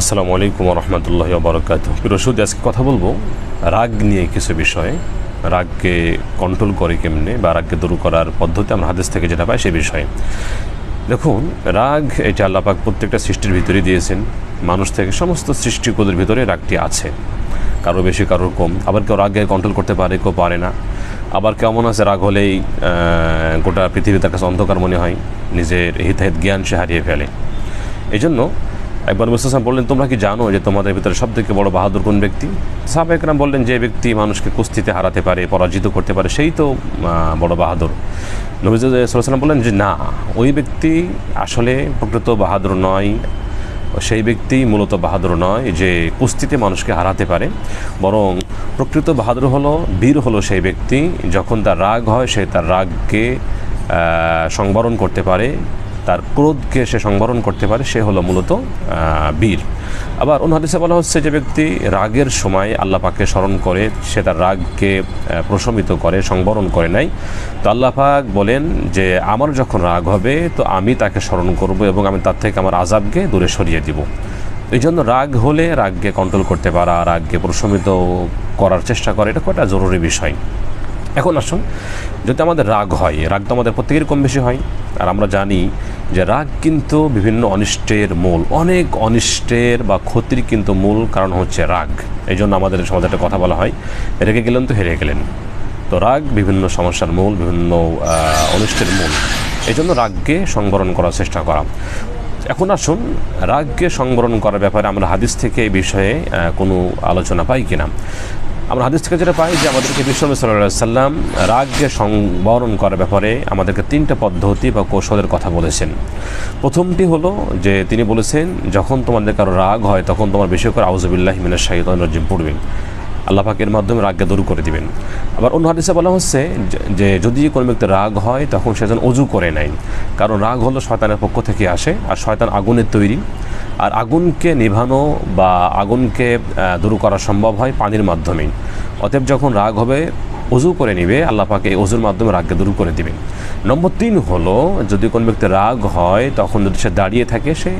আসসালামু আলাইকুম রহমতুল্লাহ বরকাত রসুদ আজকে কথা বলব রাগ নিয়ে কিছু বিষয়ে। রাগকে কন্ট্রোল করে কেমনে বা রাগকে দূর করার পদ্ধতি আমরা হাদিস থেকে যেটা পাই সে বিষয়ে। দেখুন, রাগ, এটা আল্লাপাক প্রত্যেকটা সৃষ্টির ভিতরে দিয়েছেন। মানুষ থেকে সমস্ত সৃষ্টিকুলের ভিতরে রাগটি আছে। কারও বেশি কারোর কম। আবার কেউ রাগকে কন্ট্রোল করতে পারে, কেউ পারে না। আবার কেমন আছে, রাগ হলেই গোটা পৃথিবী তার কাছে অন্ধকার মনে হয়। নিজের হিতাহিত জ্ঞান সে হারিয়ে ফেলে। এই জন্য একবার মুস্তাসাম বললেন, তোমরা কি জানো যে তোমাদের ভিতরে সব থেকে বড় বাহাদুর কোন ব্যক্তি? সাহাবাহিকরাম বললেন, যে ব্যক্তি মানুষকে কুস্তিতে হারাতে পারে, পরাজিত করতে পারে, সেই তো বড় বাহাদুর। নবীজ সাল্লাম বললেন, যে না, ওই ব্যক্তি আসলে প্রকৃত বাহাদুর নয়। সেই ব্যক্তি মূলত বাহাদুর নয় যে কুস্তিতে মানুষকে হারাতে পারে। বরং প্রকৃত বাহাদুর হলো, বীর হলো সেই ব্যক্তি, যখন তার রাগ হয়, সে তার রাগকে সংবরণ করতে পারে। তার ক্রোধকে সে সংবরণ করতে পারে, সে হলো মূলত বীর। আবার অন্য হাদিসে বলা হচ্ছে যে ব্যক্তি রাগের সময় আল্লাহ পাককে স্মরণ করে, সে তার রাগকে প্রশমিত করে, সংবরণ করে নাই। তো আল্লাহ পাক বলেন যে আমার যখন রাগ হবে, তো আমি তাকে স্মরণ করব এবং আমি তার থেকে আমার আজাবকে দূরে সরিয়ে দিব। এই জন্য রাগ হলে রাগকে কন্ট্রোল করতে পারা, রাগকে প্রশমিত করার চেষ্টা করা, এটা কটা জরুরি বিষয়। এখন আসুন, যদি আমাদের রাগ হয়, রাগ তো আমাদের প্রত্যেকের কম বেশি হয়। আর আমরা জানি যে রাগ কিন্তু বিভিন্ন অনিষ্টের মূল, অনেক অনিষ্টের বা ক্ষতির কিন্তু মূল কারণ হচ্ছে রাগ। এই জন্য আমাদের সমাজে একটা কথা বলা হয় রেগে গেলেন তো হেরে গেলেন। তো রাগ বিভিন্ন সমস্যার মূল, বিভিন্ন অনিষ্টের মূল। এই জন্য রাগকে সংবরণ করার চেষ্টা করা। এখন আসুন, রাগকে সংবরণ করার ব্যাপারে আমরা হাদিস থেকে এই বিষয়ে কোনো আলোচনা পাই কিনা? আমরা হাদিস থেকে যেটা পাই যে আমাদেরকে বিশ্বনবী সাল্লাহ সাল্লাম রাগকে সংবরণ করার ব্যাপারে আমাদেরকে তিনটা পদ্ধতি বা কৌশলের কথা বলেছেন। প্রথমটি হলো যে তিনি বলেছেন, যখন তোমাদের কারও রাগ হয়, তখন তোমার বেশি করে আউজবিল্লাহ মিনা শাহিদ রাজিম পড়বে আল্লাহ পাকের মাধ্যমে রাগকে দূর করে দিবেন। আবার অন্য হাদিসে বলা হচ্ছে যে- যদি কোনো ব্যক্তি রাগ হয়, তখন সে যেন অজু করে নেয় কারণ রাগ হলো শয়তানের পক্ষ থেকে আসে, আর শয়তান আগুনের তৈরি। আর আগুনকে নিভানো বা আগুনকে দূর করা সম্ভব হয় পানির মাধ্যমেই। অতএব যখন রাগ হবে অজু করে নিবে, আল্লাহ পাকে অজুর মাধ্যমে রাগকে দূর করে দিবেন। নম্বর তিন হলো, যদি কোনো ব্যক্তি রাগ হয়, তখন যদি সে দাঁড়িয়ে থাকে, সে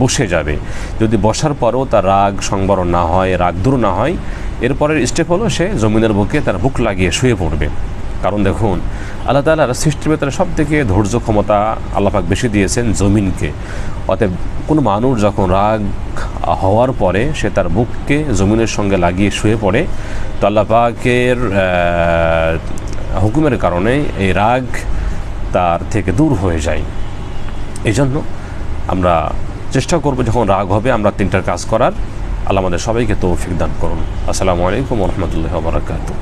বসে যাবে। যদি বসার পরও তার রাগ সংবরণ না হয়, রাগ দূর না হয়, এরপরের স্টেপ হলো সে জমিনের বুকে তার বুক লাগিয়ে শুয়ে পড়বে। কারণ দেখুন আল্লাহ তালার সৃষ্টির ভেতরে সব থেকে ধৈর্য ক্ষমতা আল্লাপাক বেশি দিয়েছেন জমিনকে। অতএব কোনো মানুষ যখন রাগ হওয়ার পরে সে তার বুককে জমিনের সঙ্গে লাগিয়ে শুয়ে পড়ে তো আল্লাহ পাকের আহ, হুকুমের কারণে এই রাগ তার থেকে দূর হয়ে যায়। এই জন্য আমরা চেষ্টা করব যখন রাগ হবে আমরা তিনটার কাজ করার। আল্লাহ আমাদের সবাইকে তৌফিক দান করুন। আসসালামু আলাইকুম রহমতুল্লাহ বারাকাতু